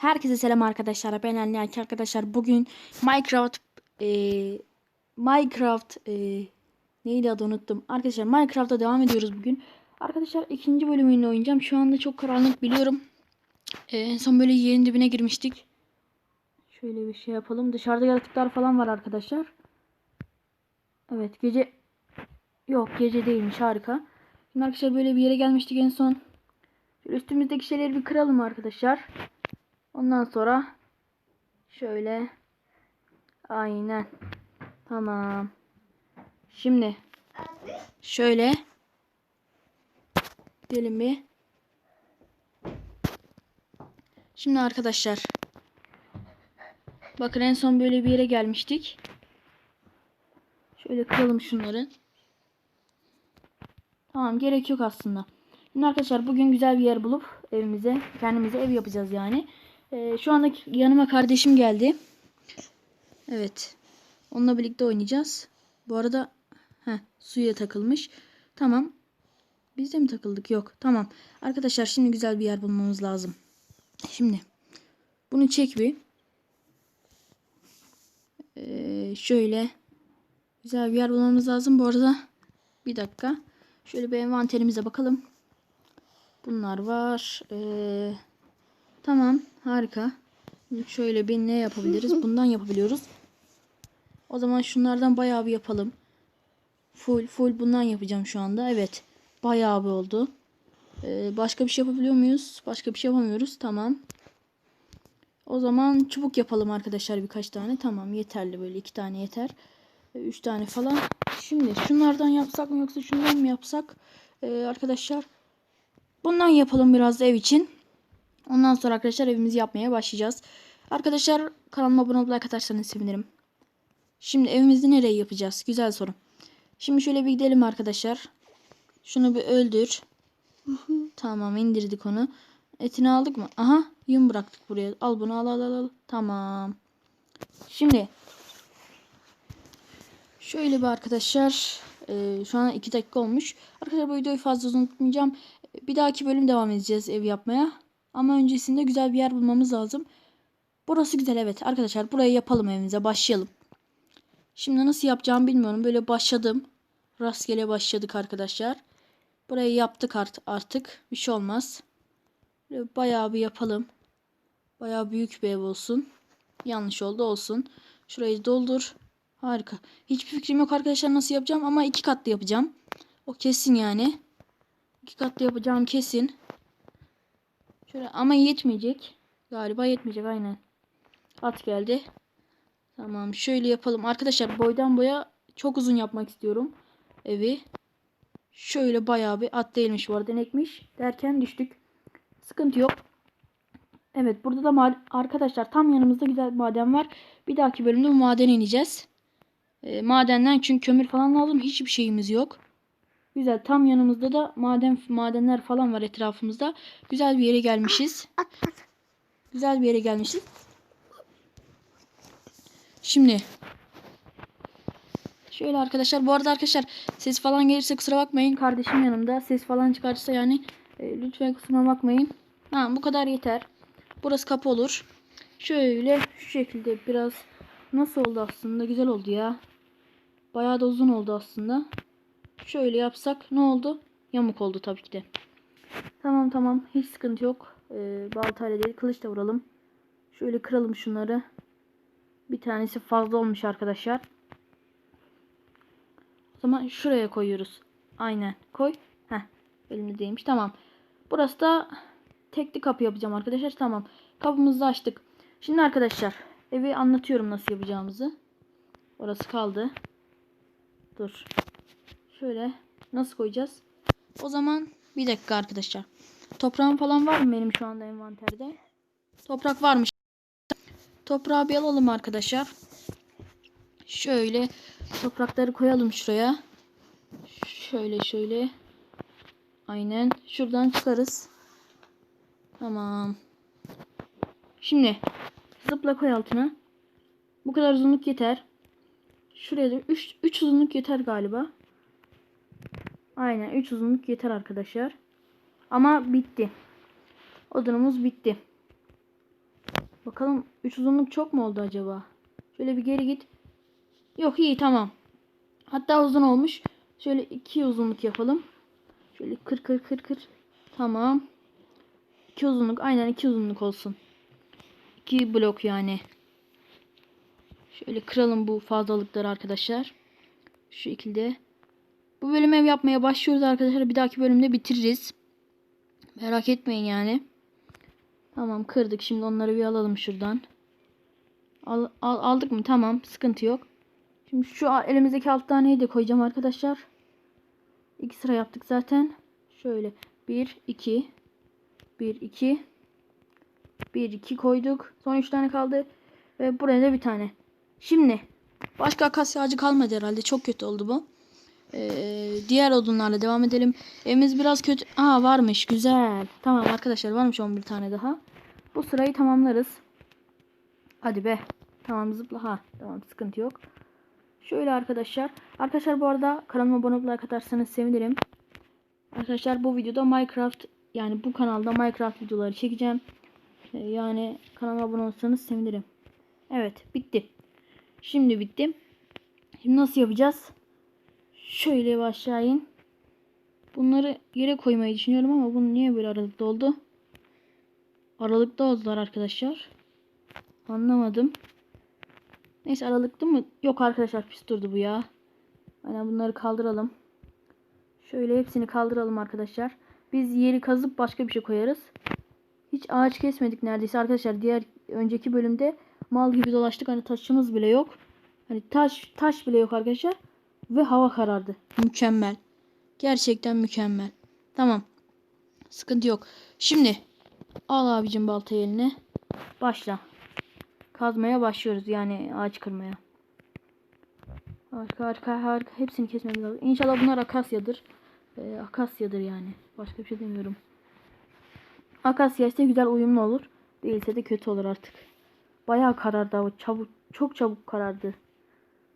Herkese selam arkadaşlar. Ben Anne Aki arkadaşlar. Bugün Minecraft e, Minecraft e, neydi adı unuttum. Arkadaşlar Minecraft'a devam ediyoruz bugün. Arkadaşlar ikinci bölümünü oynayacağım. Şu anda çok karanlık biliyorum. E, en son böyle yerin dibine girmiştik. Şöyle bir şey yapalım. Dışarıda yaratıklar falan var arkadaşlar. Evet gece yok gece değilmiş harika. Şimdi arkadaşlar böyle bir yere gelmiştik en son. Şöyle üstümüzdeki şeyleri bir kıralım arkadaşlar. Ondan sonra şöyle aynen tamam. Şimdi şöyle diyelim bir. Şimdi arkadaşlar bakın en son böyle bir yere gelmiştik. Şöyle kıralım şunları. Tamam gerek yok aslında. Şimdi arkadaşlar bugün güzel bir yer bulup evimize kendimize ev yapacağız yani. Ee, şu anda yanıma kardeşim geldi. Evet. Onunla birlikte oynayacağız. Bu arada heh, suya takılmış. Tamam. Biz de mi takıldık? Yok. Tamam. Arkadaşlar şimdi güzel bir yer bulmamız lazım. Şimdi bunu çek bir. Ee, şöyle güzel bir yer bulmamız lazım. Bu arada bir dakika. Şöyle bir envanterimize bakalım. Bunlar var. Ee, tamam. Harika. Şöyle bir ne yapabiliriz? Bundan yapabiliyoruz. O zaman şunlardan bayağı bir yapalım. Full full bundan yapacağım şu anda. Evet. Bayağı bir oldu. Ee, başka bir şey yapabiliyor muyuz? Başka bir şey yapamıyoruz. Tamam. O zaman çubuk yapalım arkadaşlar birkaç tane. Tamam yeterli böyle iki tane yeter. Ee, üç tane falan. Şimdi şunlardan yapsak mı yoksa şundan mı yapsak? Ee, arkadaşlar bundan yapalım biraz da ev için. Ondan sonra arkadaşlar evimizi yapmaya başlayacağız. Arkadaşlar kanalıma abone olup like atarsanız sevinirim. Şimdi evimizi nereye yapacağız? Güzel soru. Şimdi şöyle bir gidelim arkadaşlar. Şunu bir öldür. tamam indirdik onu. Etini aldık mı? Aha yum bıraktık buraya. Al bunu al al al. al. Tamam. Şimdi şöyle bir arkadaşlar. e, şu an 2 dakika olmuş. Arkadaşlar bu videoyu fazla uzun tutmayacağım. Bir dahaki bölüm devam edeceğiz ev yapmaya. Ama öncesinde güzel bir yer bulmamız lazım. Burası güzel evet. Arkadaşlar burayı yapalım evimize. Başlayalım. Şimdi nasıl yapacağımı bilmiyorum. Böyle başladım. Rastgele başladık arkadaşlar. Burayı yaptık art artık. Bir şey olmaz. Böyle bayağı bir yapalım. Bayağı büyük bir ev olsun. Yanlış oldu olsun. Şurayı doldur. Harika. Hiçbir fikrim yok arkadaşlar nasıl yapacağım ama iki katlı yapacağım. O kesin yani. İki katlı yapacağım kesin. Şöyle ama yetmeyecek. Galiba yetmeyecek aynen. At geldi. Tamam şöyle yapalım. Arkadaşlar boydan boya çok uzun yapmak istiyorum. Evi. Şöyle bayağı bir at değilmiş bu arada ekmiş. Derken düştük. Sıkıntı yok. Evet burada da arkadaşlar tam yanımızda güzel maden var. Bir dahaki bölümde madene ineceğiz. E, madenden çünkü kömür falan lazım. Hiçbir şeyimiz yok. Güzel. Tam yanımızda da maden madenler falan var etrafımızda. Güzel bir yere gelmişiz. Güzel bir yere gelmişiz. Şimdi şöyle arkadaşlar bu arada arkadaşlar ses falan gelirse kusura bakmayın. Kardeşim yanımda. Ses falan çıkarsa yani e, lütfen kusura bakmayın. Ha bu kadar yeter. Burası kapı olur. Şöyle şu şekilde biraz nasıl oldu aslında? Güzel oldu ya. Bayağı da uzun oldu aslında. Şöyle yapsak ne oldu? Yamuk oldu tabii ki de. Tamam tamam hiç sıkıntı yok. Ee, baltayla değil kılıçla vuralım. Şöyle kıralım şunları. Bir tanesi fazla olmuş arkadaşlar. O zaman şuraya koyuyoruz. Aynen koy. Heh elimde değmiş tamam. Burası da tekli kapı yapacağım arkadaşlar. Tamam kapımızı açtık. Şimdi arkadaşlar evi anlatıyorum nasıl yapacağımızı. Orası kaldı. Dur. Şöyle nasıl koyacağız? O zaman bir dakika arkadaşlar. Toprağım falan var mı benim şu anda envanterde? Toprak varmış. Toprağı bir alalım arkadaşlar. Şöyle toprakları koyalım şuraya. Şöyle şöyle. Aynen. Şuradan çıkarız. Tamam. Şimdi zıpla koy altına. Bu kadar uzunluk yeter. Şuraya da 3 3 uzunluk yeter galiba. Aynen 3 uzunluk yeter arkadaşlar. Ama bitti. Odunumuz bitti. Bakalım 3 uzunluk çok mu oldu acaba? Şöyle bir geri git. Yok iyi tamam. Hatta uzun olmuş. Şöyle 2 uzunluk yapalım. Şöyle kır kır kır kır. Tamam. 2 uzunluk aynen 2 uzunluk olsun. 2 blok yani. Şöyle kıralım bu fazlalıkları arkadaşlar. Şu şekilde. Bu bölüm ev yapmaya başlıyoruz arkadaşlar. Bir dahaki bölümde bitiririz. Merak etmeyin yani. Tamam kırdık. Şimdi onları bir alalım şuradan. Al, al- aldık mı? Tamam. Sıkıntı yok. Şimdi şu elimizdeki alt taneyi de koyacağım arkadaşlar. İki sıra yaptık zaten. Şöyle. 1, 2. 1, 2. 1, 2 koyduk. Son 3 tane kaldı. Ve buraya da bir tane. Şimdi. Başka akasya ağacı kalmadı herhalde. Çok kötü oldu bu. Ee, diğer odunlarla devam edelim. Evimiz biraz kötü. Aa varmış. Güzel. Tamam arkadaşlar varmış 11 tane daha. Bu sırayı tamamlarız. Hadi be. Tamam zıpla. Ha tamam sıkıntı yok. Şöyle arkadaşlar. Arkadaşlar bu arada kanalıma abone olup atarsanız sevinirim. Arkadaşlar bu videoda Minecraft yani bu kanalda Minecraft videoları çekeceğim. Ee, Yani kanalıma abone olursanız sevinirim. Evet bitti. Şimdi bitti. Şimdi nasıl yapacağız? Şöyle aşağı in. Bunları yere koymayı düşünüyorum ama bunu niye böyle aralıkta oldu? Aralıkta oldular arkadaşlar. Anlamadım. Neyse aralıklı mı? Yok arkadaşlar pis durdu bu ya. Aynen bunları kaldıralım. Şöyle hepsini kaldıralım arkadaşlar. Biz yeri kazıp başka bir şey koyarız. Hiç ağaç kesmedik neredeyse arkadaşlar. Diğer önceki bölümde mal gibi dolaştık. Hani taşımız bile yok. Hani taş taş bile yok arkadaşlar. Ve hava karardı. Mükemmel. Gerçekten mükemmel. Tamam. Sıkıntı yok. Şimdi al abicim baltayı eline. Başla. Kazmaya başlıyoruz yani ağaç kırmaya. Harika harika harika. Hepsini kesmemiz lazım. İnşallah bunlar akasyadır. Ee, akasyadır yani. Başka bir şey demiyorum. Akasya ise güzel uyumlu olur. Değilse de kötü olur artık. Bayağı karardı hava. Çabuk, çok çabuk karardı.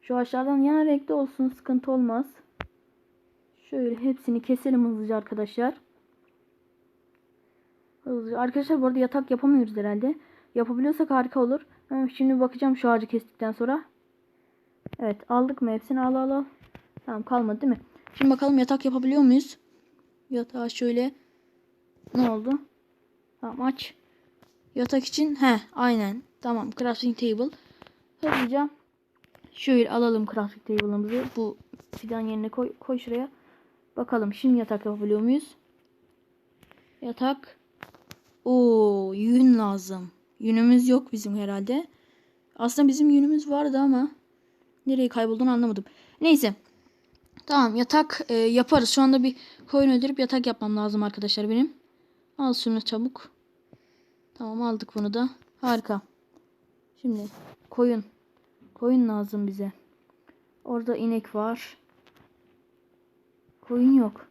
Şu ağaçlardan yan renkli olsun. Sıkıntı olmaz. Şöyle hepsini keselim hızlıca arkadaşlar. Hızlıca. Arkadaşlar bu arada yatak yapamıyoruz herhalde. Yapabiliyorsak harika olur. Şimdi bakacağım şu ağacı kestikten sonra. Evet aldık mı hepsini al al al. Tamam kalmadı değil mi? Şimdi bakalım yatak yapabiliyor muyuz? Yatağı şöyle. Ne oldu? Tamam aç. Yatak için he aynen. Tamam crafting table. Hızlıca şöyle alalım crafting table'ımızı. Bu fidan yerine koy, koy şuraya. Bakalım şimdi yatak yapabiliyor muyuz? Yatak. Oo yün lazım. Yünümüz yok bizim herhalde. Aslında bizim yünümüz vardı ama nereye kaybolduğunu anlamadım. Neyse. Tamam yatak e, yaparız. Şu anda bir koyun öldürüp yatak yapmam lazım arkadaşlar benim. Al şunu çabuk. Tamam aldık bunu da. Harika. Şimdi koyun. Koyun lazım bize. Orada inek var. Koyun yok.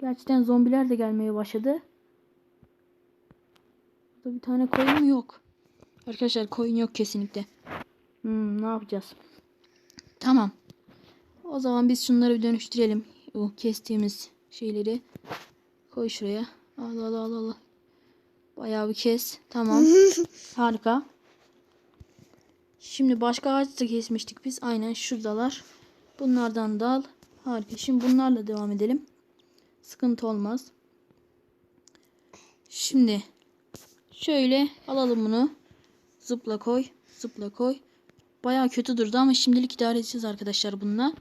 Gerçekten zombiler de gelmeye başladı. Burada bir tane koyun yok? Arkadaşlar koyun yok kesinlikle. Hmm, ne yapacağız? Tamam. O zaman biz şunları bir dönüştürelim. O kestiğimiz şeyleri koy şuraya. Al al al al. Bayağı bir kes. Tamam. Harika. Şimdi başka ağaç da kesmiştik biz. Aynen şuradalar. Bunlardan da al. Harika. Şimdi bunlarla devam edelim. Sıkıntı olmaz. Şimdi şöyle alalım bunu. Zıpla koy. Zıpla koy. Bayağı kötü durdu ama şimdilik idare edeceğiz arkadaşlar bununla.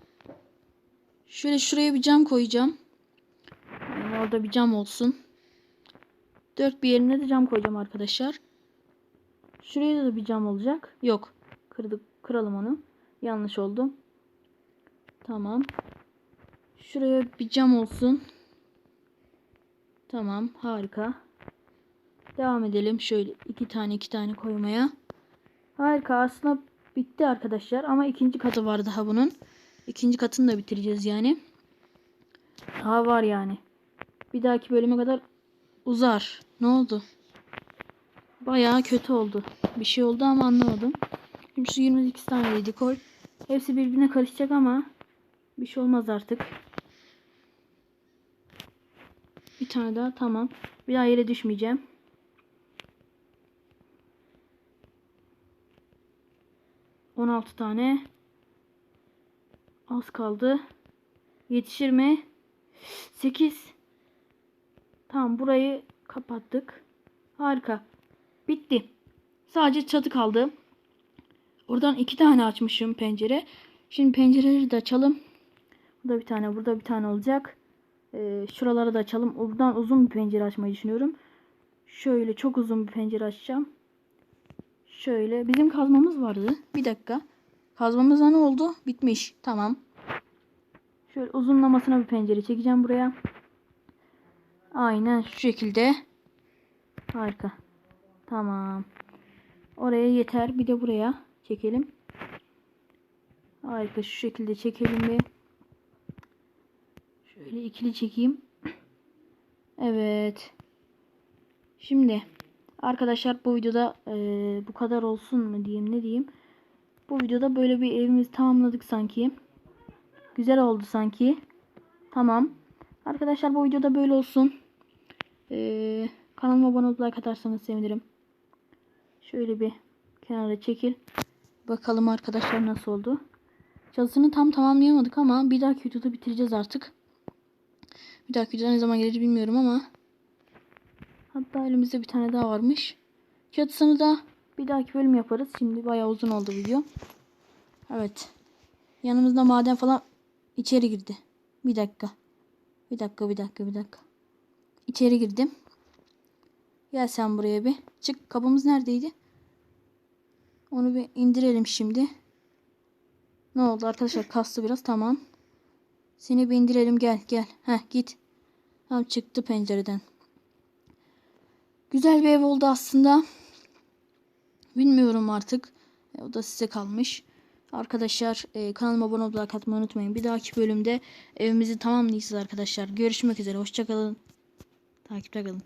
Şöyle şuraya bir cam koyacağım. Yani orada bir cam olsun. Dört bir yerine de cam koyacağım arkadaşlar. Şuraya da bir cam olacak. Yok. Kırdık. Kıralım onu. Yanlış oldu. Tamam. Şuraya bir cam olsun. Tamam. Harika. Devam edelim. Şöyle iki tane iki tane koymaya. Harika. Aslında bitti arkadaşlar. Ama ikinci katı var daha bunun. İkinci katını da bitireceğiz yani. Daha var yani. Bir dahaki bölüme kadar uzar. Ne oldu? Bayağı kötü oldu. Bir şey oldu ama anlamadım. Şimdi şu 28 tane yedik gol. Hepsi birbirine karışacak ama bir şey olmaz artık. Bir tane daha tamam. Bir daha yere düşmeyeceğim. On altı tane. Az kaldı. Yetişir mi? Sekiz. Tamam burayı kapattık. Harika. Bitti. Sadece çatı kaldı. Oradan iki tane açmışım pencere. Şimdi pencereleri de açalım. Burada bir tane, burada bir tane olacak. Ee, şuraları da açalım. Buradan uzun bir pencere açmayı düşünüyorum. Şöyle çok uzun bir pencere açacağım. Şöyle bizim kazmamız vardı. Bir dakika. Kazmamıza ne oldu? Bitmiş. Tamam. Şöyle uzunlamasına bir pencere çekeceğim buraya. Aynen şu şekilde. Harika. Tamam. Oraya yeter. Bir de buraya çekelim. Harika. Şu şekilde çekelim bir. Şöyle ikili çekeyim. Evet. Şimdi arkadaşlar bu videoda eee, bu kadar olsun mu diyeyim ne diyeyim. Bu videoda böyle bir evimizi tamamladık sanki. Güzel oldu sanki. Tamam. Arkadaşlar bu videoda böyle olsun. Eee kanalıma abone olup like atarsanız sevinirim. Şöyle bir kenara çekil. Bakalım arkadaşlar nasıl oldu. Çatısını tam tamamlayamadık ama bir dahaki videoda bitireceğiz artık. Bir dahaki videoda ne zaman gelir bilmiyorum ama. Hatta elimizde bir tane daha varmış. Çatısını da bir dahaki bölüm yaparız. Şimdi bayağı uzun oldu video. Evet. Yanımızda maden falan içeri girdi. Bir dakika. Bir dakika bir dakika bir dakika. İçeri girdim. Gel sen buraya bir. Çık kapımız neredeydi? Onu bir indirelim şimdi. Ne oldu arkadaşlar kastı biraz tamam. Seni bir indirelim gel gel. Heh git. Tamam çıktı pencereden. Güzel bir ev oldu aslında. Bilmiyorum artık. E, O da size kalmış. Arkadaşlar e, kanalıma abone olmayı like unutmayın. Bir dahaki bölümde evimizi tamamlayacağız arkadaşlar. Görüşmek üzere. Hoşçakalın. Takipte kalın.